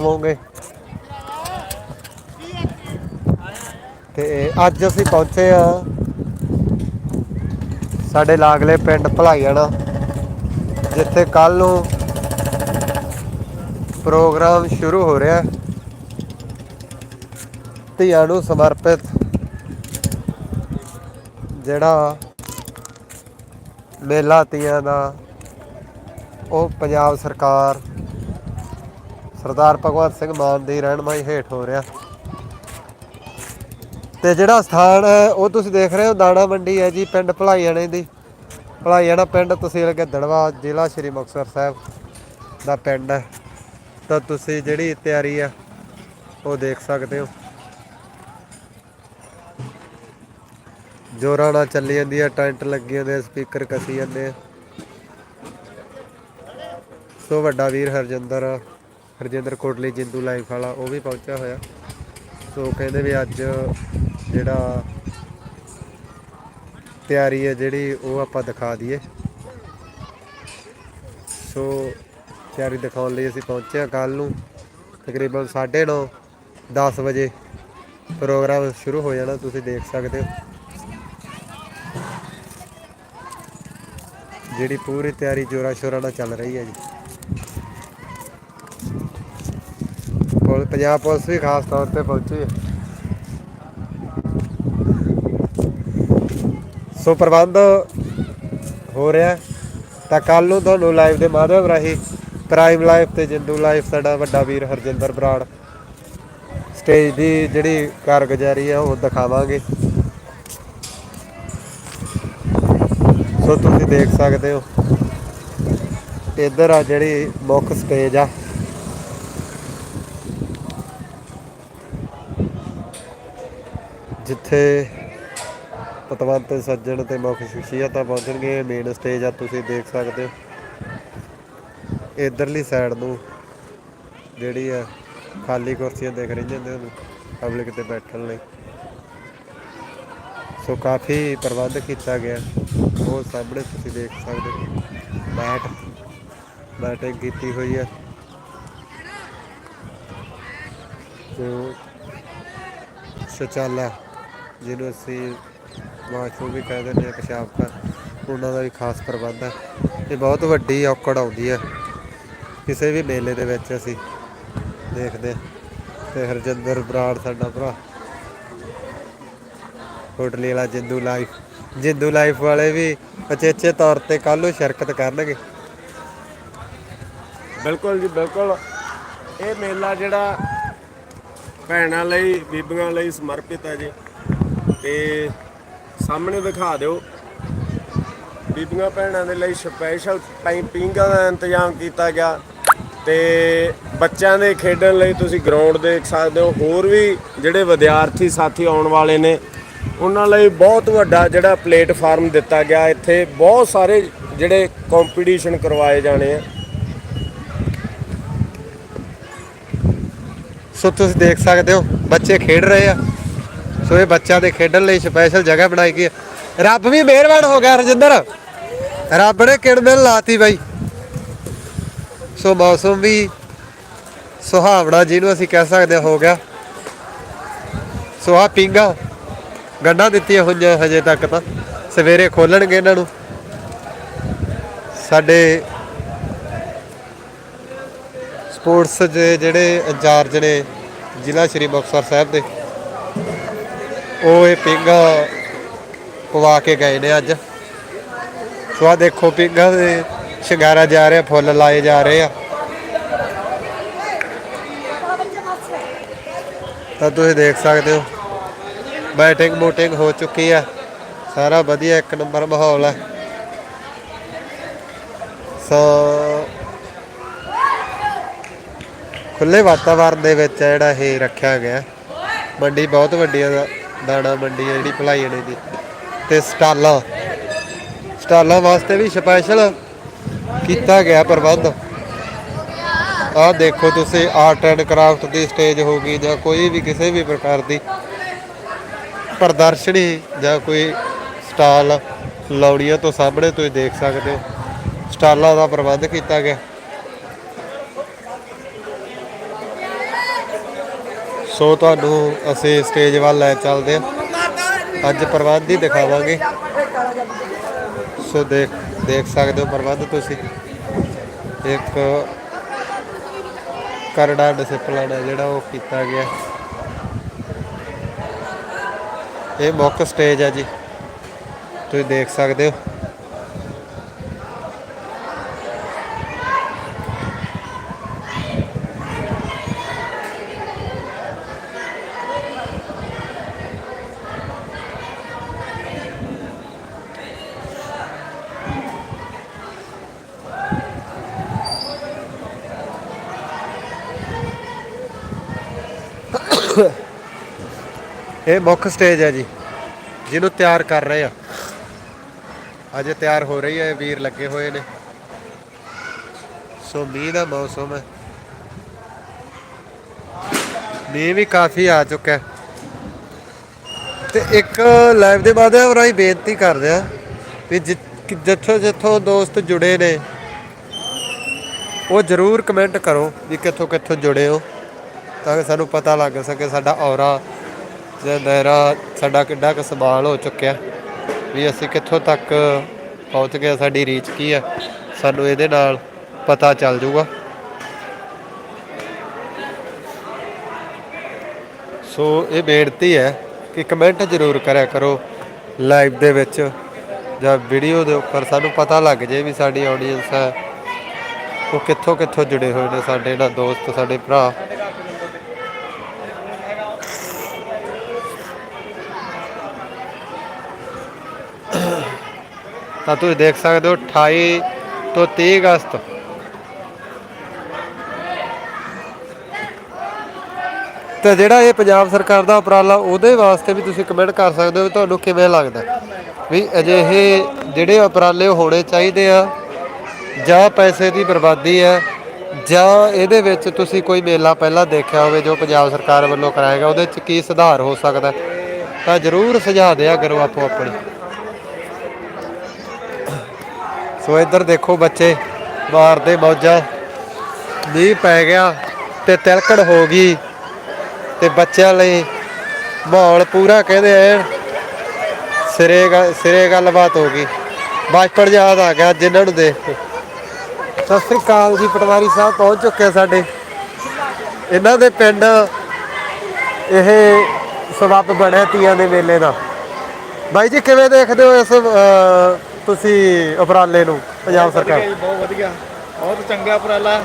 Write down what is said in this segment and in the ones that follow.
ਹੋਵੋਗੇ ਤੇ ਅੱਜ ਅਸੀਂ ਪਹੁੰਚੇ ਆ ਸਾਡੇ ਲਾਗਲੇ ਪਿੰਡ ਭਲਾਈਆਣਾ ਜਿੱਥੇ ਕੱਲ ਨੂੰ ਪ੍ਰੋਗਰਾਮ ਸ਼ੁਰੂ ਹੋ ਰਿਹਾ। ਧੀਆਂ ਨੂੰ ਸਮਰਪਿਤ ਜਿਹੜਾ ਮੇਲਾ ਤੀਆਂ ਦਾ, ਉਹ ਪੰਜਾਬ ਸਰਕਾਰ ਸਰਦਾਰ ਭਗਵੰਤ ਸਿੰਘ ਮਾਨ ਦੀ ਰਹਿਨਮਾਈ ਹੇਠ ਹੋ ਰਿਹਾ। ਤੇ ਜਿਹੜਾ ਸਥਾਨ ਹੈ, ਉਹ ਤੁਸੀਂ ਦੇਖ ਰਹੇ ਹੋ, ਦਾਣਾ ਮੰਡੀ ਹੈ ਜੀ, ਪਿੰਡ ਭਲਾਈਆਣੇ ਦੀ। ਭਲਾਈਆਣਾ ਪਿੰਡ ਤਹਿਸੀਲ ਗਿੱਦੜਵਾ ਜ਼ਿਲ੍ਹਾ ਸ਼੍ਰੀ ਮੁਕਤਸਰ ਸਾਹਿਬ ਦਾ ਪਿੰਡ ਹੈ। ਤਾਂ ਤੁਸੀਂ ਜਿਹੜੀ ਤਿਆਰੀ ਆ, ਉਹ ਦੇਖ ਸਕਦੇ ਹੋ। ਜੋਰਾਂ ਨਾਲ ਚੱਲੀ ਜਾਂਦੀ ਹੈ ਟੈਂਟ ਲੱਗੇ ਹੁੰਦੇ ਸਪੀਕਰ ਕਸੀ ਜਾਂਦੇ ਸੋ ਵੱਡਾ ਵੀਰ ਹਰਜਿੰਦਰ ਹਰਜਿੰਦਰ ਕੋਟਲੀ, ਜਿੰਦੂ ਲਾਈਫ ਵਾਲਾ, ਉਹ ਵੀ ਪਹੁੰਚਿਆ ਹੋਇਆ। ਸੋ ਕਹਿੰਦੇ ਵੀ ਅੱਜ ਜਿਹੜਾ ਤਿਆਰੀ ਹੈ ਜਿਹੜੀ, ਉਹ ਆਪਾਂ ਦਿਖਾ ਦਈਏ। ਸੋ ਤਿਆਰੀ ਦਿਖਾਉਣ ਲਈ ਅਸੀਂ ਪਹੁੰਚੇ ਹਾਂ ਕੱਲ ਨੂੰ। ਤਕਰੀਬਨ 9:30 10 ਵਜੇ ਪ੍ਰੋਗਰਾਮ ਸ਼ੁਰੂ ਹੋ ਜਾਣਾ, ਤੁਸੀਂ ਦੇਖ ਸਕਦੇ ਹੋ। ਜਿਹੜੀ ਪੂਰੀ ਤਿਆਰੀ ਜੋਰਾ ਸ਼ੋਰਾ ਨਾਲ ਚੱਲ ਰਹੀ ਹੈ ਜੀ। ਪੁਲ ਪੰਜਾਬ ਪੁਲਿਸ ਵੀ ਖਾਸ ਤੌਰ ਤੇ ਪਹੁੰਚੀ ਹੈ। ਸੋ ਪ੍ਰਬੰਧ ਹੋ ਰਿਹਾ ਤਾਂ ਕੱਲ ਨੂੰ ਤੁਹਾਨੂੰ ਲਾਈਵ ਦੇ ਮਾਧਿਅਮ ਰਾਹੀਂ ਪ੍ਰਾਈਮ ਲਾਈਵ ਤੇ ਜਿੰਦੂ ਲਾਈਵ ਸਾਡਾ ਵੱਡਾ ਵੀਰ ਹਰਜਿੰਦਰ ਬਰਾੜ ਸਟੇਜ ਦੀ ਜਿਹੜੀ ਕਾਰਗੁਜ਼ਾਰੀ ਹੈ ਉਹ ਦਿਖਾਵਾਂਗੇ। ਸੋ ਤੁਸੀਂ ਦੇਖ ਸਕਦੇ ਹੋ। ਇੱਧਰ ਆ ਜਿਹੜੀ ਮੁੱਖ ਸਟੇਜ ਆ। ਜਿੱਥੇ ਪਤਵੰਤ ਸੱਜਣ ਤੇ ਮੁੱਖ ਸ਼ਖਸੀਅਤਾਂ ਪਹੁੰਚਣਗੇ ਮੇਨ ਸਟੇਜ ਆ, ਤੁਸੀਂ ਦੇਖ ਸਕਦੇ ਹੋ। ਇਧਰਲੀ ਸਾਈਡ ਨੂੰ ਜਿਹੜੀ ਆ, ਖਾਲੀ ਕੁਰਸੀਆਂ ਦੇਖ ਰਹੀਆਂ ਨੇ ਪਬਲਿਕ ਤੇ ਬੈਠਣ ਲਈ। ਸੋ ਕਾਫੀ ਪ੍ਰਬੰਧ ਕੀਤਾ ਗਿਆ। ਉਹ ਸਾਹਮਣੇ ਤੁਸੀਂ ਦੇਖ ਸਕਦੇ ਹੋ, ਮੈਟ ਬੈਟਿੰਗ ਕੀਤੀ ਹੋਈ ਹੈ ਤੇ ਸ਼ੌਚਾਲਾ ਜਿਹਨੂੰ ਅਸੀਂ ਵਾਸ਼ਰੂਮ ਵੀ ਕਹਿ ਦਿੰਦੇ ਹਾਂ, ਪਿਸ਼ਾਬ ਘਰ। ਉਹਨਾਂ ਦਾ ਵੀ ਖਾਸ ਪ੍ਰਬੰਧ ਹੈ। ਇਹ ਬਹੁਤ ਵੱਡੀ ਔਕੜ ਆਉਂਦੀ ਹੈ। ਕਿਸੇ ਵੀ ਮੇਲੇ ਦੇ ਵਿੱਚ ਅਸੀਂ ਦੇਖਦੇ ਤੇ ਹਰਜਿੰਦਰ ਬਰਾੜ ਸਾਡਾ ਭਰਾ। ਹੋਟਲੀ ਵਾਲਾ ਜਿੰਦੂ ਲਾਈਫ। ਜਿੰਦੂ ਲਾਈਫ ਵਾਲੇ ਵੀ ਅਚੇਚੇ ਤੌਰ ਤੇ ਕੱਲ ਨੂੰ ਸ਼ਿਰਕਤ ਕਰਨਗੇ। ਬਿਲਕੁਲ ਜੀ, ਬਿਲਕੁਲ। ਇਹ ਮੇਲਾ ਜਿਹੜਾ ਭੈਣਾਂ ਲਈ, ਬੀਬੀਆਂ ਲਈ ਸਮਰਪਿਤ ਹੈ ਜੀ। ਤੇ ਸਾਹਮਣੇ ਦਿਖਾ ਦਿਓ। ਬੀਬੀਆਂ ਭੈਣਾਂ ਦੇ ਲਈ ਸਪੈਸ਼ਲ ਪਾਈਪਿੰਗਾਂ ਦਾ ਇੰਤਜ਼ਾਮ ਕੀਤਾ ਗਿਆ ਤੇ ਬੱਚਿਆਂ ਦੇ ਖੇਡਣ ਲਈ ਤੁਸੀਂ ਗਰਾਊਂਡ ਦੇਖ ਸਕਦੇ ਹੋ। ਹੋਰ ਵੀ ਜਿਹੜੇ ਵਿਦਿਆਰਥੀ ਸਾਥੀ ਆਉਣ ਵਾਲੇ ਨੇ, ਉਹਨਾਂ ਲਈ ਬਹੁਤ ਵੱਡਾ ਜਿਹੜਾ ਪਲੇਟਫਾਰਮ ਦਿੱਤਾ ਗਿਆ। ਇੱਥੇ ਬਹੁਤ ਸਾਰੇ ਜਿਹੜੇ ਕੰਪੀਟੀਸ਼ਨ ਕਰਵਾਏ ਜਾਣੇ ਆ। ਸੋ ਤੁਸੀਂ ਦੇਖ ਸਕਦੇ ਹੋ, ਬੱਚੇ ਖੇਡ ਰਹੇ ਆ। ਸੋ ਇਹ ਬੱਚਿਆਂ ਦੇ ਖੇਡਣ ਲਈ ਸਪੈਸ਼ਲ ਜਗ੍ਹਾ ਬਣਾਈ ਗਈ ਹੈ। ਰੱਬ ਵੀ ਮਿਹਰਬਾਨ ਹੋ ਗਿਆ ਰਜਿੰਦਰ ਰੱਬ ਨੇ ਕਿਣਮਿਲ ਲਾਤੀ ਬਾਈ। ਸੋ ਮੌਸਮ ਵੀ ਸੁਹਾਵਣਾ ਜਿਹਨੂੰ ਅਸੀਂ ਕਹਿ ਸਕਦੇ ਹੋ ਗਿਆ। ਸੋ ਆ ਪਿੰਗਾ ਗੰਡਾ ਦਿੱਤੀਆਂ ਹੋਈਆਂ ਹਜੇ ਤੱਕ ਤਾਂ। ਸਵੇਰੇ ਖੋਲਣਗੇ ਇਹਨਾਂ ਨੂੰ। ਸਾਡੇ ਸਪੋਰਟਸ ਦੇ ਜਿਹੜੇ ਇੰਚਾਰਜ ਨੇ ਜ਼ਿਲ੍ਹਾ ਸ਼੍ਰੀ ਮੁਕਤਸਰ ਸਾਹਿਬ ਦੇ। ਉਹ ਇਹ ਪਿੰਗਾ ਪਵਾ ਕੇ ਗਏ ਨੇ ਅੱਜ। ਸੋ ਆ ਦੇਖੋ ਪਿੰਗਾ ਦੇ ਸ਼ਿੰਗਾਰਾ ਜਾ ਰਿਹਾ, ਫੁੱਲ ਲਾਏ ਜਾ ਰਹੇ ਆ। ਤਾਂ ਤੁਸੀਂ ਦੇਖ ਸਕਦੇ ਹੋ, ਬੈਟਿੰਗ ਬੂਟਿੰਗ ਹੋ ਚੁੱਕੀ ਆ। ਸਾਰਾ ਵਧੀਆ ਇੱਕ ਨੰਬਰ ਮਾਹੌਲ ਹੈ ਸੋ ਖੁੱਲੇ ਵਾਤਾਵਰਨ ਦੇ ਵਿੱਚ ਜਿਹੜਾ ਇਹ ਰੱਖਿਆ ਗਿਆ। ਮੰਡੀ ਬਹੁਤ ਵੱਡੀ ਆ। ਦਾਣਾ ਮੰਡੀ ਹੈ ਜਿਹੜੀ ਭਲਾਈਣੇ ਦੀ। ਤੇ ਸਟਾਲਾਂ। ਸਟਾਲਾਂ ਵਾਸਤੇ ਵੀ ਸਪੈਸ਼ਲ ਕੀਤਾ ਗਿਆ ਪ੍ਰਬੰਧ। ਆਹ ਦੇਖੋ ਤੁਸੀਂ ਆਰਟ ਐਂਡ ਕਰਾਫਟ ਦੀ ਸਟੇਜ ਹੋਗੀ ਜਾਂ ਕੋਈ ਵੀ ਕਿਸੇ ਵੀ ਪ੍ਰਕਾਰ ਦੀ ਪ੍ਰਦਰਸ਼ਨੀ ਜਾਂ ਕੋਈ ਸਟਾਲ ਲਾਉਣੀਆਂ ਤੋਂ ਸਾਹਮਣੇ ਤੁਸੀਂ ਦੇਖ ਸਕਦੇ ਹੋ। ਸਟਾਲਾਂ ਦਾ ਪ੍ਰਬੰਧ ਕੀਤਾ ਗਿਆ। ਸੋ ਤੁਹਾਨੂੰ ਅਸੀਂ ਸਟੇਜ ਵੱਲ ਲੈ ਚੱਲਦੇ ਹਾਂ। ਅੱਜ ਪ੍ਰਬੰਧ ਹੀ ਦਿਖਾਵਾਂਗੇ। ਸੋ ਦੇਖ ਦੇਖ ਸਕਦੇ ਹੋ ਪ੍ਰਬੰਧ ਤੁਸੀਂ। ਇੱਕ ਕਰੜਾ ਡਿਸਪਲਨ ਹੈ ਜਿਹੜਾ ਉਹ ਕੀਤਾ ਗਿਆ। ਇਹ ਮੁੱਖ ਸਟੇਜ ਹੈ ਜੀ। ਤੁਸੀਂ ਦੇਖ ਸਕਦੇ ਹੋ। ਇਹ ਮੁੱਖ ਸਟੇਜ ਹੈ ਜੀ, ਜਿਹਨੂੰ ਤਿਆਰ ਕਰ ਰਹੇ ਆ। ਅਜੇ ਤਿਆਰ ਹੋ ਰਹੀ ਹੈ ਵੀਰ ਲੱਗੇ ਹੋਏ ਨੇ। ਸੋ ਮੀਂਹ ਦਾ ਮੌਸਮ ਹੈ। ਮੀਂਹ ਵੀ ਕਾਫੀ ਆ ਚੁੱਕਾ ਹੈ। ਤੇ ਇੱਕ ਲਾਈਵ ਦੇ ਬਾਅਦ ਉਹ ਰਾਈ ਬੇਨਤੀ ਕਰਦੇ ਆ ਵੀ ਜਿ- ਜਿੱਥੋਂ ਜਿੱਥੋਂ ਦੋਸਤ ਜੁੜੇ ਨੇ, ਉਹ ਜਰੂਰ ਕਮੈਂਟ ਕਰੋ ਵੀ ਕਿੱਥੋਂ ਕਿੱਥੋਂ ਜੁੜੇ ਹੋ। ਤਾਂ ਕਿ ਸਾਨੂੰ ਪਤਾ ਲੱਗ ਸਕੇ ਸਾਡਾ ਔਰਾ ਜਾਂ ਦਾਇਰਾ ਸਾਡਾ ਕਿੱਡਾ ਕੁ ਸਵਾਲ ਹੋ ਚੁੱਕਿਆ ਵੀ ਅਸੀਂ ਕਿੱਥੋਂ ਤੱਕ ਪਹੁੰਚ ਗਏ, ਸਾਡੀ ਰੀਚ ਕੀ ਹੈ ਸਾਨੂੰ ਇਹਦੇ ਨਾਲ ਪਤਾ ਚੱਲ ਜਾਊਗਾ। ਸੋ ਇਹ ਬੇਨਤੀ ਹੈ ਕਿ ਕਮੈਂਟ ਜ਼ਰੂਰ ਕਰਿਆ ਕਰੋ ਲਾਈਵ ਦੇ ਵਿੱਚ ਜਾਂ ਵੀਡੀਓ ਦੇ ਉੱਪਰ, ਸਾਨੂੰ ਪਤਾ ਲੱਗ ਜੇ ਵੀ ਸਾਡੀ ਆਡੀਅנס ਹੈ, ਉਹ ਕਿੱਥੋਂ ਕਿੱਥੋਂ ਜੁੜੇ ਹੋਏ ਨੇ, ਸਾਡੇ ਨਾਲ ਦੋਸਤ, ਸਾਡੇ ਭਰਾ। ਤਾਂ ਤੁਸੀਂ ਦੇਖ ਸਕਦੇ ਹੋ 28 ਤੋਂ 30 ਅਗਸਤ। ਤੇ ਜਿਹੜਾ ਇਹ ਪੰਜਾਬ ਸਰਕਾਰ ਦਾ ਉਪਰਾਲਾ ਉਹਦੇ ਵਾਸਤੇ ਵੀ ਤੁਸੀਂ ਕਮੈਂਟ ਕਰ ਸਕਦੇ ਹੋ ਵੀ ਤੁਹਾਨੂੰ ਕਿਵੇਂ ਲੱਗਦਾ ਵੀ ਅਜਿਹੇ ਜਿਹੜੇ ਉਪਰਾਲੇ ਹੋਣੇ ਚਾਹੀਦੇ ਆ, ਜਾਂ ਪੈਸੇ ਦੀ ਬਰਬਾਦੀ ਆ ਜਾਂ ਇਹਦੇ ਵਿੱਚ ਤੁਸੀਂ ਕੋਈ ਮੇਲਾ ਪਹਿਲਾਂ ਦੇਖਿਆ ਹੋਵੇ ਜੋ ਪੰਜਾਬ ਸਰਕਾਰ ਵੱਲੋਂ ਕਰਾਏਗਾ ਉਹਦੇ ਵਿੱਚ ਕੀ ਸੁਧਾਰ ਹੋ ਸਕਦਾ ਤਾਂ ਜਰੂਰ ਸੁਝਾਅ ਦਿਆ ਕਰੋ ਆਪੋ ਆਪਣੀ ਸੋ ਇੱਧਰ ਦੇਖੋ ਬੱਚੇ ਮਾਰਦੇ ਮੌਜਾਂ। ਮੀਂਹ ਪੈ ਗਿਆ ਤੇ ਤਿਲਕੜ ਹੋ ਗਈ ਤੇ ਬੱਚਿਆਂ ਲਈ ਮਾਹੌਲ ਪੂਰਾ ਕਹਿੰਦੇ ਐ। ਸਿਰੇ ਸਿਰੇ ਗੱਲਬਾਤ ਹੋ ਗਈ। ਬਚਪਨ ਯਾਦ ਆ ਗਿਆ ਜਿਨ੍ਹਾਂ ਨੂੰ ਦੇਖ ਕੇ। ਸਤਿ ਸ੍ਰੀ ਅਕਾਲ ਜੀ, ਪਟਵਾਰੀ ਸਾਹਿਬ ਪਹੁੰਚ ਚੁੱਕੇ ਸਾਡੇ। ਇਹਨਾਂ ਦੇ ਪਿੰਡ ਇਹ ਸਬੱਬ ਬਣਿਆ ਤੀਆਂ ਦੇ ਮੇਲੇ ਦਾ। ਬਾਈ ਜੀ, ਕਿਵੇਂ ਦੇਖਦੇ ਹੋ ਇਸ ਤੁਸੀਂ ਉਪਰਾਲੇ ਨੂੰ ਪੰਜਾਬ ਵਧੀਆ ਸਰਕਾਰ? ਜੀ, ਬਹੁਤ ਵਧੀਆ। ਬਹੁਤ ਚੰਗਾ ਉਪਰਾਲਾ।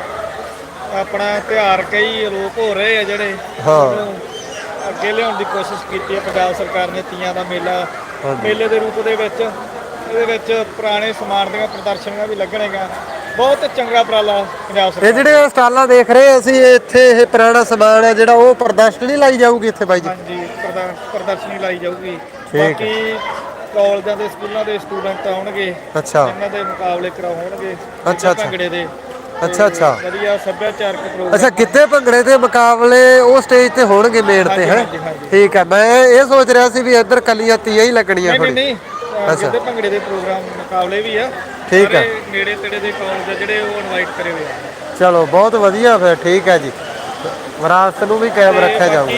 ਆਪਣਾ ਤਿਉਹਾਰ ਕਈ ਲੋਕ ਹੋ ਰਹੇ ਆ ਜਿਹੜੇ। ਹਾਂ। ਉਹਨੂੰ ਅੱਗੇ ਲਿਆਉਣ ਦੀ ਕੋਸ਼ਿਸ਼ ਕੀਤੀ ਹੈ ਪੰਜਾਬ ਸਰਕਾਰ ਨੇ ਤੀਆਂ ਦਾ ਮੇਲਾ। ਹਾਂਜੀ। ਮੇਲੇ ਦੇ ਰੂਪ ਦੇ ਵਿੱਚ ਇਹਦੇ ਵਿੱਚ ਪੁਰਾਣੇ ਸਮਾਨ ਦੀਆਂ ਪ੍ਰਦਰਸ਼ਨੀਆਂ ਵੀ ਲੱਗਣਗੀਆਂ ਬਹੁਤ ਚੰਗਾ ਉਪਰਾਲਾ ਪੰਜਾਬ ਇਹ ਸਰਕਾਰ ਜਿਹੜੇ ਸਟਾਲਾਂ ਦੇਖ ਰਹੇ ਹਾਂ ਅਸੀਂ ਇੱਥੇ ਇਹ ਪੁਰਾਣਾ ਸਮਾਨ ਹੈ ਜਿਹੜਾ ਉਹ ਪ੍ਰਦਰਸ਼ਨੀ ਲਾਈ ਜਾਊਗੀ ਇੱਥੇ ਬਾਈ ਜੀ। ਹਾਂਜੀ ਪ੍ਰਦਰ- ਪ੍ਰਦਰਸ਼ਨੀ ਲਾਈ ਜਾਊਗੀ। ਠੀਕ ਹੈ। ਬਾਕੀ ਕਾਲਜਾਂ ਦੇ ਸਕੂਲਾਂ ਦੇ ਸਟੂਡੈਂਟ ਆਉਣਗੇ ਅੱਛਾ ਇਹਨਾਂ ਦੇ ਮੁਕਾਬਲੇ ਕਰਾਉਣਗੇ ਅੱਛਾ, ਅੱਛਾ। ਭੰਗੜੇ ਦੇ ਅੱਛਾ, ਅੱਛਾ। ਵਧੀਆ ਸੱਭਿਆਚਾਰਕ ਪ੍ਰੋਗਰਾਮ ਅੱਛਾ ਕਿਤੇ ਭੰਗੜੇ ਦੇ ਮੁਕਾਬਲੇ ਉਹ ਸਟੇਜ ਤੇ ਹੋਣਗੇ ਮੇਨ ਤੇ ਹੈ। ਠੀਕ ਹੈ ਮੈਂ ਇਹ ਸੋਚ ਰਿਹਾ ਸੀ ਵੀ ਇੱਧਰ ਕੱਲੀਆਂ ਤੀਆਂ ਹੀ ਲੱਗਣੀਆਂ ਥੋੜੀ ਨਹੀਂ ਅੱਛਾ। ਗਿੱਧੇ ਭੰਗੜੇ ਦੇ ਪ੍ਰੋਗਰਾਮ ਮੁਕਾਬਲੇ ਵੀ ਆ ਠੀਕ ਹੈ। ਨੇੜੇ ਤੇੜੇ ਦੇ ਕਾਲਜ ਜਿਹੜੇ ਉਹ ਇਨਵਾਈਟ ਕਰੇ ਹੋਏ ਆ ਚਲੋ ਬਹੁਤ ਵਧੀਆ ਫਿਰ ਠੀਕ ਹੈ ਜੀ ਵਿਰਾਸਤ ਨੂੰ ਵੀ ਕਾਇਮ ਰੱਖਿਆ ਜਾਊਗਾ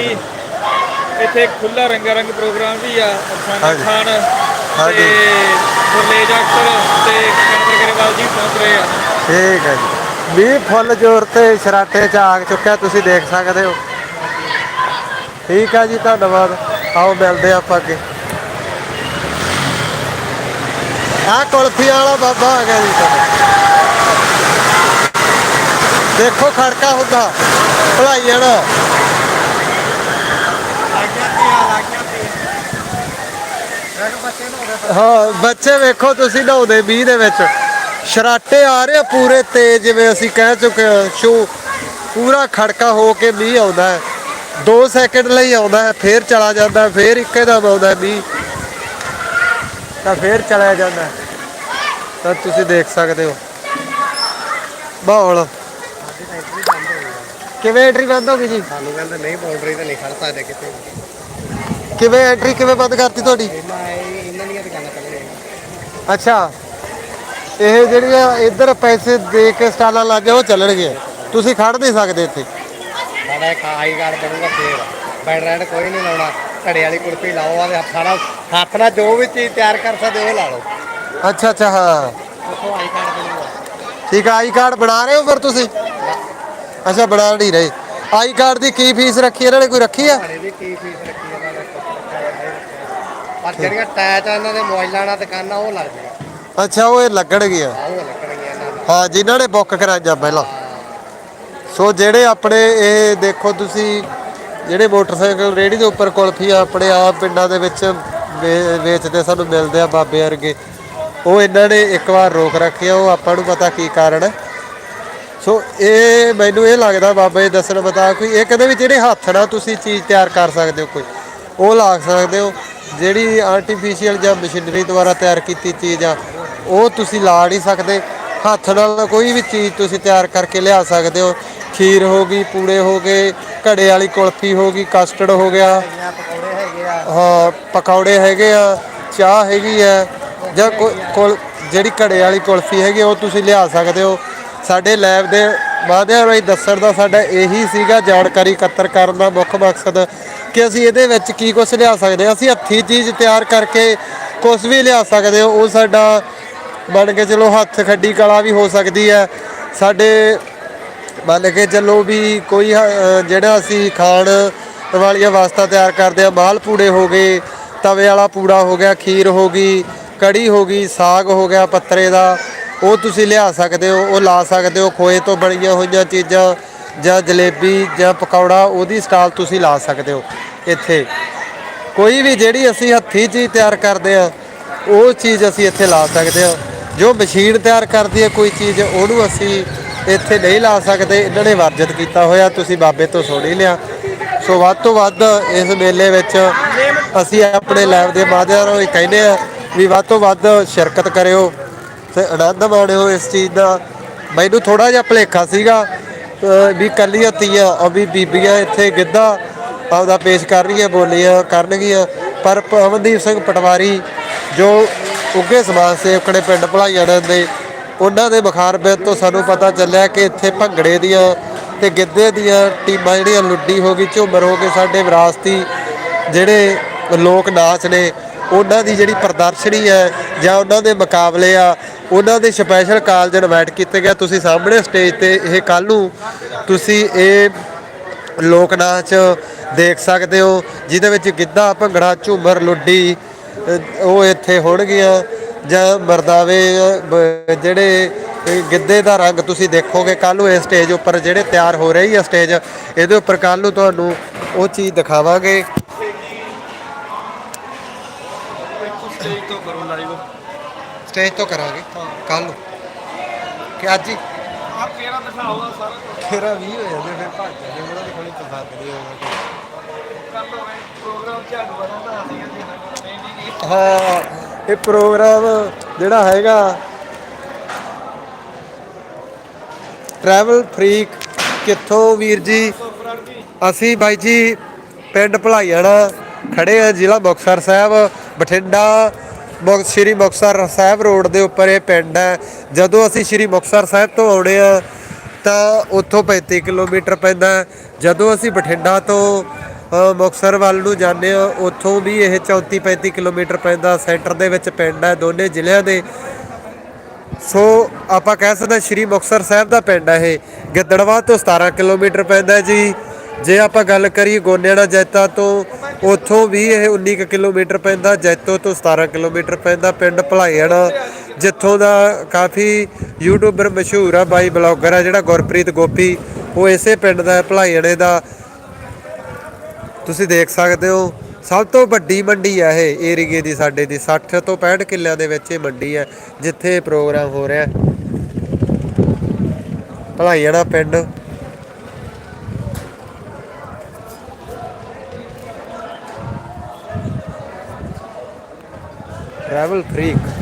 ਇੱਥੇ ਖੁੱਲਾ ਰੰਗਾ ਰੰਗ ਪ੍ਰੋਗਰਾਮ ਵੀ ਆ ਅਫਸਾਨਾ ਹਾਂਜੀ। ਖਾਨ ਹਾਂਜੀ। ਤੇ ਗੁਰਲੇਜ ਅਖਤਰ ਤੇ ਕਮਰ ਗਰੇਵਾਲ ਜੀ ਪਹੁੰਚ ਰਹੇ ਆ। ਠੀਕ ਹੈ ਜੀ। ਵੀ ਫੁੱਲ ਜ਼ੋਰ ਤੇ ਸ਼ਰਾਟੇ ਚ ਆ ਚੁੱਕਿਆ ਤੁਸੀਂ ਦੇਖ ਸਕਦੇ ਹੋ। ਠੀਕ ਹੈ ਜੀ ਧੰਨਵਾਦ। ਆਓ ਮਿਲਦੇ ਹਾਂ ਆਪਾਂ ਅੱਗੇ। ਆ ਕੁਲਫੀ ਵਾਲਾ ਬਾਬਾ ਆ ਗਿਆ ਜੀ ਦੇਖੋ ਖੜਕਾ ਹੁੰਦਾ। ਭਲਾਈ ਵਾਲਾ ਹਾਂ, ਬੱਚੇ ਵੇਖੋ ਤੁਸੀਂ ਨਹਾਉਂਦੇ ਮੀਂਹ ਦੇ ਵਿੱਚ। ਸ਼ਰਾਟੇ ਆ ਰਹੇ ਪੂਰੇ ਤੇਜ਼, ਜਿਵੇਂ ਅਸੀਂ ਕਹਿ ਚੁੱਕੇ ਹਾਂ, ਸ਼ੋ ਪੂਰਾ ਖੜਕਾ ਹੋ ਕੇ ਮੀਂਹ ਆਉਂਦਾ ਹੈ। 2 ਸੈਕਿੰਡ ਲਈ ਆਉਂਦਾ ਹੈ, ਫੇਰ ਚਲਾ ਜਾਂਦਾ ਹੈ, ਫੇਰ ਇੱਕੇ ਦਮ ਆਉਂਦਾ ਹੈ ਮੀਂਹ। ਤਾਂ ਫੇਰ ਚਲਾ ਜਾਂਦਾ ਹੈ। ਤਾਂ ਤੁਸੀਂ ਦੇਖ ਸਕਦੇ ਹੋ। ਮਾਹੌਲ। ਕਿਵੇਂ ਐਂਟਰੀ ਬੰਦ ਹੋ ਗਈ ਜੀ? ਸਾਨੂੰ ਕਹਿੰਦੇ ਨਹੀਂ ਬਾਉਂਡਰੀ ਤੇ ਨਹੀਂ ਖੜ ਸਕਦੇ ਕਿਤੇ ਕਿਵੇਂ ਐਂਟਰੀ ਕਿਵੇਂ ਬੰਦ ਕਰਤੀ ਤੁਹਾਡੀ? ਅੱਛਾ। ਇਹ ਜਿਹੜੀਆਂ ਇੱਧਰ ਪੈਸੇ ਦੇ ਕੇ ਸਟਾਲਾਂ ਲੱਗੇ ਉਹ ਚੱਲਣਗੇ। ਤੁਸੀਂ ਖੜ ਨਹੀਂ ਸਕਦੇ ਇੱਥੇ। ਸਾਡਾ ਇੱਕ ਆਈ ਕਾਰਡ ਬਣੂਗਾ ਫੇਰ। ਬੈਡ ਰੈਡ ਕੋਈ ਨਹੀਂ ਲਾਉਣਾ। ਘੜੇ ਵਾਲੀ ਕੁਲਫੀ ਲਾਓ ਆ ਹੱਥਾਂ ਨਾਲ ਹੱਥ ਨਾਲ ਜੋ ਵੀ ਚੀਜ਼ ਤਿਆਰ ਕਰ ਸਕਦੇ ਉਹ ਲਾ ਲਓ। ਅੱਛਾ ਅੱਛਾ ਹਾਂ। ਉੱਥੋਂ ਆਈ ਕਾਰਡ ਬਣੂਗਾ। ਠੀਕ ਆ ਆਈ ਕਾਰਡ ਬਣਾ ਰਹੇ ਹੋ ਫਿਰ ਤੁਸੀਂ? ਅੱਛਾ ਬਣਾ ਨਹੀਂ ਰਹੇ। I card the Ki fees ਰੱਖੀ ਇਹਨਾਂ ਨੇ ਕੋਈ ਰੱਖੀ ਆ? ਘੜੇ ਦੀ ਕੀ ਫੀਸ ਰੱਖੀ ਨੇ ਪਰ ਜਿਹੜੀਆਂ ਟੈਚ ਆ ਇਹਨਾਂ ਦੇ ਮੋਬਾਈਲਾਂ ਨਾਲ ਦੁਕਾਨਾਂ ਉਹ ਲੱਗਦੀਆਂ ਅੱਛਾ ਉਹ ਇਹ ਲੱਗਣਗੀਆਂ ਆਹ ਉਹ ਲੱਗਣਗੀਆਂ ਇਹਨਾਂ ਨੂੰ ਹਾਂ ਜਿਨ੍ਹਾਂ ਨੇ ਬੁੱਕ ਕਰਾਈਆਂ ਪਹਿਲਾਂ। ਸੋ ਜਿਹੜੇ ਆਪਣੇ ਇਹ ਦੇਖੋ ਤੁਸੀਂ ਜਿਹੜੇ ਮੋਟਰਸਾਈਕਲ ਰੇੜੀ ਦੇ ਉੱਪਰ ਕੁਲਫੀਆਂ ਆਪਣੇ ਆਪ ਪਿੰਡਾਂ ਦੇ ਵਿੱਚ ਵੇ- ਵੇਚਦੇ ਸਾਨੂੰ ਮਿਲਦੇ ਆ ਬਾਬੇ ਵਰਗੇ। ਉਹ ਇਹਨਾਂ ਨੇ ਇੱਕ ਵਾਰ ਰੋਕ ਰੱਖਿਆ ਉਹ ਆਪਾਂ ਨੂੰ ਪਤਾ ਕੀ ਕਾਰਨ ਹੈ। ਸੋ ਇਹ ਮੈਨੂੰ ਇਹ ਲੱਗਦਾ ਬਾਬਾ ਜੀ ਦੱਸਣ ਬਤਾ ਕੋਈ ਇਹ ਕਹਿੰਦੇ ਵੀ ਜਿਹੜੇ ਹੱਥ ਨਾਲ ਤੁਸੀਂ ਚੀਜ਼ ਤਿਆਰ ਕਰ ਸਕਦੇ ਹੋ ਕੋਈ ਉਹ ਲਾ ਸਕਦੇ ਹੋ। ਜਿਹੜੀ ਆਰਟੀਫੀਸ਼ੀਅਲ ਜਾਂ ਮਸ਼ੀਨਰੀ ਦੁਆਰਾ ਤਿਆਰ ਕੀਤੀ ਚੀਜ਼ ਆ, ਉਹ ਤੁਸੀਂ ਲਾ ਨਹੀਂ ਸਕਦੇ। ਹੱਥ ਨਾਲ ਕੋਈ ਵੀ ਚੀਜ਼ ਤੁਸੀਂ ਤਿਆਰ ਕਰਕੇ ਲਿਆ ਸਕਦੇ ਹੋ। ਖੀਰ ਹੋ ਗਈ, ਪੂੜੇ ਹੋ ਗਏ, ਘੜੇ ਵਾਲੀ ਕੁਲਫੀ ਹੋ ਗਈ ਕਸਟਰਡ ਹੋ ਗਿਆ। ਪਕੌੜੇ ਹੈਗੇ ਆ ਹਾਂ, ਪਕੌੜੇ ਹੈਗੇ ਆ, ਚਾਹ ਹੈਗੀ ਆ, ਜਾਂ ਕੋਲ, ਜਿਹੜੀ ਘੜੇ ਵਾਲੀ ਕੁਲਫੀ ਹੈਗੀ ਉਹ ਤੁਸੀਂ ਲਿਆ ਸਕਦੇ ਹੋ। ਸਾਡੇ ਲੈਬ ਦੇ ਮਾਧਿਅਮ ਰਾਹੀਂ ਦੱਸਣ ਦਾ ਸਾਡਾ ਇਹੀ ਸੀਗਾ, ਜਾਣਕਾਰੀ ਇਕੱਤਰ ਕਰਨ ਦਾ ਮੁੱਖ ਮਕਸਦ ਕਿ ਅਸੀਂ ਇਹਦੇ ਵਿੱਚ ਕੀ ਕੁਝ ਲਿਆ ਸਕਦੇ ਹਾਂ? ਅਸੀਂ ਹੱਥੀਂ ਚੀਜ਼ ਤਿਆਰ ਕਰਕੇ ਕੁਝ ਵੀ ਲਿਆ ਸਕਦੇ ਹੋ। ਉਹ ਸਾਡਾ ਬਣ ਕੇ ਚਲੋ ਹੱਥ ਖੱਡੀ ਕਲਾ ਵੀ ਹੋ ਸਕਦੀ ਹੈ। ਸਾਡੇ ਮੰਨ ਕੇ ਚੱਲੋ ਵੀ ਕੋਈ ਹ- ਜਿਹੜਾ ਅਸੀਂ ਖਾਣ ਵਾਲੀਆਂ ਵਾਸਤਾ ਤਿਆਰ ਕਰਦੇ ਆ ਮਾਲ ਪੂੜੇ ਹੋ ਗਏ, ਤਵੇ ਵਾਲਾ ਪੂੜਾ ਹੋ ਗਿਆ, ਖੀਰ ਹੋ ਗਈ, ਕੜੀ ਹੋ ਗਈ, ਸਾਗ ਹੋ ਗਿਆ, ਪੱਤਰੇ ਦਾ, ਉਹ ਤੁਸੀਂ ਲਿਆ ਸਕਦੇ ਹੋ, ਉਹ ਲਾ ਸਕਦੇ ਹੋ। ਖੋਏ ਤੋਂ ਬਣੀਆਂ ਹੋਈਆਂ ਚੀਜ਼ਾਂ ਜਾਂ ਜਲੇਬੀ ਜਾਂ ਪਕੌੜਾ, ਉਹਦੀ ਸਟਾਲ ਤੁਸੀਂ ਲਾ ਸਕਦੇ ਹੋ। ਇੱਥੇ। ਕੋਈ ਵੀ ਜਿਹੜੀ ਅਸੀਂ ਹੱਥੀਂ ਚੀਜ਼ ਤਿਆਰ ਕਰਦੇ ਆ, ਉਹ ਚੀਜ਼ ਅਸੀਂ ਇੱਥੇ ਲਾ ਸਕਦੇ ਆ। ਜੋ ਮਸ਼ੀਨ ਤਿਆਰ ਕਰਦੀ ਹੈ ਕੋਈ ਚੀਜ਼ ਉਹਨੂੰ ਅਸੀਂ ਇੱਥੇ ਨਹੀਂ ਲਾ ਸਕਦੇ। ਇਹਨਾਂ ਨੇ ਵਰਜਿਤ ਕੀਤਾ ਹੋਇਆ, ਤੁਸੀਂ ਬਾਬੇ ਤੋਂ ਸੁਣੀ ਲਿਆ। ਸੋ ਵੱਧ ਤੋਂ ਵੱਧ ਇਸ ਮੇਲੇ ਵਿੱਚ ਅਸੀਂ ਆਪਣੇ ਲੈਬ ਦੇ ਮਾਧਿਅਮ ਇਹ ਕਹਿੰਦੇ ਆ ਵੀ ਵੱਧ ਤੋਂ ਵੱਧ ਸ਼ਿਰਕਤ ਕਰਿਓ ਤੇ ਆਨੰਦ ਮਾਣਿਓ ਇਸ ਚੀਜ਼ ਦਾ। ਮੈਨੂੰ ਥੋੜਾ ਜਿਹਾ ਭੁਲੇਖਾ ਸੀਗਾ ਵੀ ਕੱਲੀਆਂ ਤੀਆਂ ਆ ਵੀ ਬੀਬੀਆਂ ਇੱਥੇ ਗਿੱਧਾ ਆਪਦਾ ਪੇਸ਼ ਕਰਨਗੀਆਂ ਬੋਲੀਆਂ ਕਰਨਗੀਆਂ ਪਰ ਪਵਨਦੀਪ ਸਿੰਘ ਪਟਵਾਰੀ ਜੋ ਉੱਗੇ ਸਮਾਜ ਸੇਵਕ ਨੇ ਪਿੰਡ ਭਲਾਈਆਂ ਦੇ, ਉਹਨਾਂ ਦੇ ਬੁਖਾਰਬਿੰਦ ਤੋਂ ਸਾਨੂੰ ਪਤਾ ਚੱਲਿਆ ਕਿ ਇੱਥੇ ਭੰਗੜੇ ਦੀਆਂ ਤੇ ਗਿੱਧੇ ਦੀਆਂ ਟੀਮਾਂ ਜਿਹੜੀਆਂ ਲੁੱਡੀ ਹੋ ਗਈ, ਝੂਮਰ ਹੋ ਗਏ ਸਾਡੇ ਵਿਰਾਸਤੀ ਜਿਹੜੇ ਲੋਕ ਨਾਚ ਨੇ, ਉਹਨਾਂ ਦੀ ਜਿਹੜੀ ਪ੍ਰਦਰਸ਼ਨੀ ਹੈ ਜਾਂ ਉਹਨਾਂ ਦੇ ਮੁਕਾਬਲੇ ਆ, ਉਹਨਾਂ ਦੇ ਸਪੈਸ਼ਲ ਕਾਲਜ ਇਨਵਾਈਟ ਕੀਤੇ ਗਿਆ ਤੁਸੀਂ ਸਾਹਮਣੇ ਸਟੇਜ ਤੇ ਇਹ ਕੱਲ ਨੂੰ ਤੁਸੀਂ ਇਹ ਲੋਕ ਨਾਚ ਦੇਖ ਸਕਦੇ ਹੋ ਜਿਹਦੇ ਵਿੱਚ ਗਿੱਧਾ ਭੰਗੜਾ ਝੂਮਰ ਲੁੱਡੀ ਉਹ ਇੱਥੇ ਹੋਣਗੀਆਂ। ਜਾਂ ਮਰਦਾਵੇ ਜਿਹੜੇ ਗਿੱਧੇ ਦਾ ਰੰਗ ਤੁਸੀਂ ਦੇਖੋਗੇ ਕੱਲ ਨੂੰ ਇਸ ਸਟੇਜ ਉੱਪਰ ਜਿਹੜੇ ਤਿਆਰ ਹੋ ਰਹੀ ਹੈ ਸਟੇਜ ਇਹਦੇ ਉੱਪਰ ਕੱਲ ਨੂੰ ਤੁਹਾਨੂੰ ਉਹ ਚੀਜ਼ ਦਿਖਾਵਾਂਗੇ। ਸਟੇਜ ਤੋਂ ਕਰੋ ਲਾਈਵ ਸਟੇਜ ਤੋਂ ਕਰਾਂਗੇ ਕੱਲ ਨੂੰ। ਕਿ ਅੱਜ ਹੀ? ਆ ਕਿਹੜਾ ਦਿਖਾਓਗਾ ਸਾਰਾ? ਤੇਰਾ ਵੀ ਹੋ ਜਾਂਦੇ ਫਿਰ ਭੱਜ ਜਾਂਦੇ ਉਹਨਾਂ ਦੀ ਕੋਈ ਪਸੰਦ ਨਹੀਂ ਹੋਊਗਾ ਕੱਲ ਪ੍ਰੋਗਰਾਮ ਝਾੜੂ ਵਾਲਾ ਦਾ ਅਸੀਂ ਜੀ ਨਹੀਂ ਨਹੀਂ ਹਾਂ, ਇਹ ਪ੍ਰੋਗਰਾਮ ਜਿਹੜਾ ਹੈਗਾ ਟਰੈਵਲ ਫਰੀਕ ਕਿੱਥੋਂ ਵੀਰ ਜੀ? ਅਸੀਂ ਬਾਈ ਜੀ ਪਿੰਡ ਭਲਾਈਆਣਾ ਖੜੇ ਆ, ਜ਼ਿਲ੍ਹਾ ਮੁਕਤਸਰ ਸਾਹਿਬ, ਬਠਿੰਡਾ ਮੁਕ, ਸ਼੍ਰੀ ਮੁਕਤਸਰ ਸਾਹਿਬ ਰੋਡ ਦੇ ਉੱਪਰ ਇਹ ਪਿੰਡ ਹੈ। ਜਦੋਂ ਅਸੀਂ ਸ਼੍ਰੀ ਮੁਕਤਸਰ ਸਾਹਿਬ ਤੋਂ ਆਉਣੇ ਆ, ਤਾਂ ਉੱਥੋਂ 35 ਕਿਲੋਮੀਟਰ ਪੈਂਦਾ ਜਦੋਂ ਅਸੀਂ ਬਠਿੰਡਾ ਤੋਂ ਅ, ਮੁਕਤਸਰ ਵੱਲ ਨੂੰ ਜਾਂਦੇ ਆ ਉੱਥੋਂ ਵੀ ਇਹ 34 35 ਕਿਲੋਮੀਟਰ ਪੈਂਦਾ। ਸੈਂਟਰ ਦੇ ਵਿੱਚ ਪਿੰਡ ਹੈ ਦੋਨੇ ਜ਼ਿਲ੍ਹਿਆਂ ਦੇ। ਸੋ ਆਪਾਂ ਕਹਿ ਸਕਦੇ ਹਾਂ ਸ਼੍ਰੀ ਮੁਕਤਸਰ ਸਾਹਿਬ ਦਾ ਪਿੰਡ ਹੈ ਇਹ। ਗਿੱਦੜਵਾ ਤੋਂ 17 ਕਿਲੋਮੀਟਰ ਪੈਂਦਾ ਜੀ। ਜੇ ਆਪਾਂ ਗੱਲ ਕਰੀਏ ਗੋਨੇੜਾ ਜੈਤਾ ਤੋਂ ਉੱਥੋਂ ਵੀ ਇਹ 19 ਕੁ ਕਿਲੋਮੀਟਰ ਪੈਂਦਾ। ਜੈਤੋ ਤੋਂ 17 ਕਿਲੋਮੀਟਰ ਪੈਂਦਾ। ਪਿੰਡ ਭਲਾਈਆਣਾ ਜਿੱਥੋਂ ਦਾ ਕਾਫੀ ਯੂਟਿਊਬਰ ਮਸ਼ਹੂਰ ਆ ਬਾਈ ਬਲੌਗਰ ਆ ਜਿਹੜਾ ਗੁਰਪ੍ਰੀਤ ਗੋਪੀ। ਉਹ ਇਸੇ ਪਿੰਡ ਦਾ ਹੈ, ਭਲਾਈਆਣੇ ਦਾ। ਤੁਸੀਂ ਦੇਖ ਸਕਦੇ ਹੋ, ਸਭ ਤੋਂ ਵੱਡੀ ਮੰਡੀ ਹੈ ਇਹ ਏਰੀਏ ਦੀ ਸਾਡੇ ਦੀ 60 ਤੋਂ 65 ਕਿੱਲਿਆਂ ਦੇ ਵਿੱਚ ਇਹ ਮੰਡੀ ਹੈ ਜਿੱਥੇ ਇਹ ਪ੍ਰੋਗਰਾਮ ਹੋ ਰਿਹਾ। ਭਲਾਈ ਭਲਾਈਆਣਾ ਪਿੰਡ। ਟਰੈਵਲ ਫਰੀਕ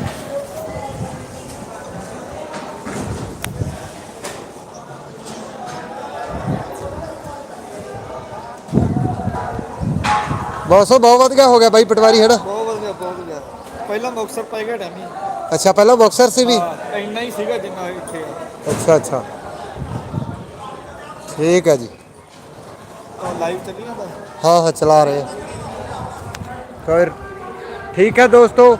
ਮੌਸਮ ਬਹੁਤ ਵਧੀਆ ਹੋ ਗਿਆ ਬਾਈ ਪਟਵਾਰੀ ਹੈ ਨਾ ਬਹੁਤ ਵਧੀਆ ਬਹੁਤ ਵਧੀਆ। ਪਹਿਲਾਂ ਮੁਕਸਰ ਪੈ ਗਿਆ ਡੈਮੀ ਅੱਛਾ ਪਹਿਲਾਂ ਮੁਕਤਸਰ ਸੀ ਵੀ? ਹਾਂ ਇੰਨਾ ਹੀ ਸੀਗਾ ਜਿੰਨਾ ਇੱਥੇ ਆ। ਅੱਛਾ ਅੱਛਾ। ਠੀਕ ਹੈ ਜੀ। ਲਾਈਵ ਚੱਲੀ ਜਾਂਦਾ? ਹਾਂ ਹਾਂ ਚਲਾ ਰਹੇ ਆ। ਫਿਰ ਠੀਕ ਹੈ ਦੋਸਤੋ।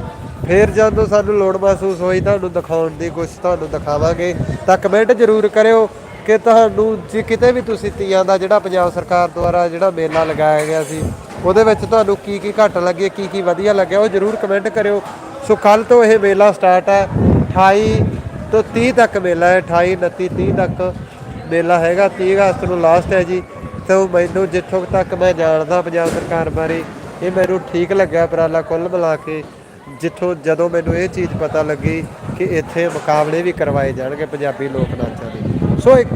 ਫੇਰ ਜਦੋਂ ਸਾਨੂੰ ਲੋੜ ਮਹਿਸੂਸ ਹੋਈ ਤੁਹਾਨੂੰ ਦਿਖਾਉਣ ਦੀ ਕੋਸ਼ਿਸ਼ ਤੁਹਾਨੂੰ ਦਿਖਾਵਾਂਗੇ। ਤਾਂ ਕਮੈਂਟ ਜ਼ਰੂਰ ਕਰਿਓ। ਕਿ ਤੁਹਾਨੂੰ ਜੇ ਕਿਤੇ ਵੀ ਤੁਸੀਂ ਤੀਆਂ ਦਾ ਜਿਹੜਾ ਪੰਜਾਬ ਸਰਕਾਰ ਦੁਆਰਾ ਜਿਹੜਾ ਮੇਲਾ ਲਗਾਇਆ ਗਿਆ ਸੀ, ਉਹਦੇ ਵਿੱਚ ਤੁਹਾਨੂੰ ਕੀ ਕੀ ਘੱਟ ਲੱਗੇ, ਕੀ ਕੀ ਵਧੀਆ ਲੱਗਿਆ, ਉਹ ਜ਼ਰੂਰ ਕਮੈਂਟ ਕਰਿਓ। ਸੋ ਕੱਲ ਤੋਂ ਇਹ ਮੇਲਾ ਸਟਾਰਟ ਹੈ 28 ਤੋਂ 30 ਤੱਕ ਮੇਲਾ ਹੈ 28 29 30 ਤੱਕ ਮੇਲਾ ਹੈਗਾ 30 ਅਗਸਤ ਨੂੰ ਲਾਸਟ ਹੈ ਜੀ। ਤੇ ਮੈਨੂੰ ਜਿੱਥੋਂ ਤੱਕ ਮੈਂ ਜਾਣਦਾ ਪੰਜਾਬ ਸਰਕਾਰ ਬਾਰੇ, ਇਹ ਮੈਨੂੰ ਠੀਕ ਲੱਗਿਆ ਉਪਰਾਲਾ ਕੁੱਲ ਮਿਲਾ ਕੇ, ਜਿੱਥੋਂ ਜਦੋਂ ਮੈਨੂੰ ਇਹ ਚੀਜ਼ ਪਤਾ ਲੱਗੀ ਕਿ ਇੱਥੇ ਮੁਕਾਬਲੇ ਵੀ ਕਰਵਾਏ ਜਾਣਗੇ ਪੰਜਾਬੀ ਲੋਕ ਨਾਚਾਂ ਦੇ। ਸੋ ਇੱਕ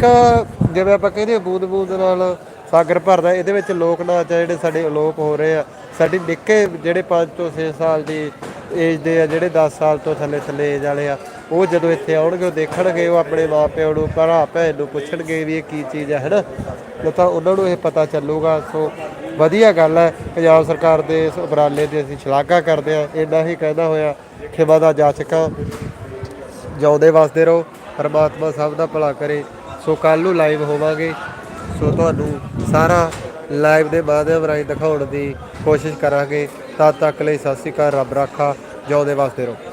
ਜਿਵੇਂ ਆਪਾਂ ਕਹਿੰਦੇ ਹਾਂ, ਬੂੰਦ ਬੂੰਦ ਨਾਲ ਸਾਗਰ ਭਰਦਾ ਇਹਦੇ ਵਿੱਚ ਲੋਕ ਨਾਚ ਆ ਜਿਹੜੇ ਸਾਡੇ ਅਲੋਪ ਹੋ ਰਹੇ ਆ। ਸਾਡੇ ਨਿੱਕੇ ਜਿਹੜੇ 5 ਤੋਂ 6 ਸਾਲ ਦੀ ਏਜ ਦੇ ਆ ਜਿਹੜੇ 10 ਸਾਲ ਤੋਂ ਥੱਲੇ ਥੱਲੇ ਏਜ ਵਾਲੇ ਆ ਉਹ ਜਦੋਂ ਇੱਥੇ ਆਉਣਗੇ ਉਹ ਦੇਖਣਗੇ ਉਹ ਆਪਣੇ ਮਾਪਿਆਂ ਨੂੰ ਭਰਾ ਭੈਣ ਨੂੰ ਪੁੱਛਣਗੇ ਵੀ ਇਹ ਕੀ ਚੀਜ਼ ਹੈ ਹਨਾ? ਤੇ ਤਾਂ ਉਹਨਾਂ ਨੂੰ ਇਹ ਪਤਾ ਚੱਲੂਗਾ। ਸੋ ਵਧੀਆ ਗੱਲ ਹੈ ਪੰਜਾਬ ਸਰਕਾਰ ਦੇ ਇਸ ਉਪਰਾਲੇ ਦੀ ਅਸੀਂ ਸ਼ਲਾਘਾ ਕਰਦੇ ਹਾਂ ਇੰਨਾ ਹੀ ਕਹਿੰਦਾ ਹੋਇਆ ਖਿਮਾ ਦਾ ਜਾਚਕਾਂ ਜਾਉਂਦੇ ਵਸਦੇ ਰਹੋ ਪਰਮਾਤਮਾ ਸਭ ਦਾ ਭਲਾ ਕਰੇ। ਸੋ ਕੱਲ ਨੂੰ ਲਾਈਵ ਹੋਵਾਂਗੇ। ਸੋ ਤੁਹਾਨੂੰ ਸਾਰਾ ਲਾਈਵ ਦੇ ਮਾਧਿਅਮ ਰਾਹੀਂ ਦਿਖਾਉਣ ਦੀ ਕੋਸ਼ਿਸ਼ ਕਰਾਂਗੇ। ਤਦ ਤੱਕ ਲਈ ਸਤਿ ਸ਼੍ਰੀ ਅਕਾਲ, ਰੱਬ ਰਾਖਾ। ਜਿਉਂਦੇ ਵਾਸਤੇ ਰਹੋ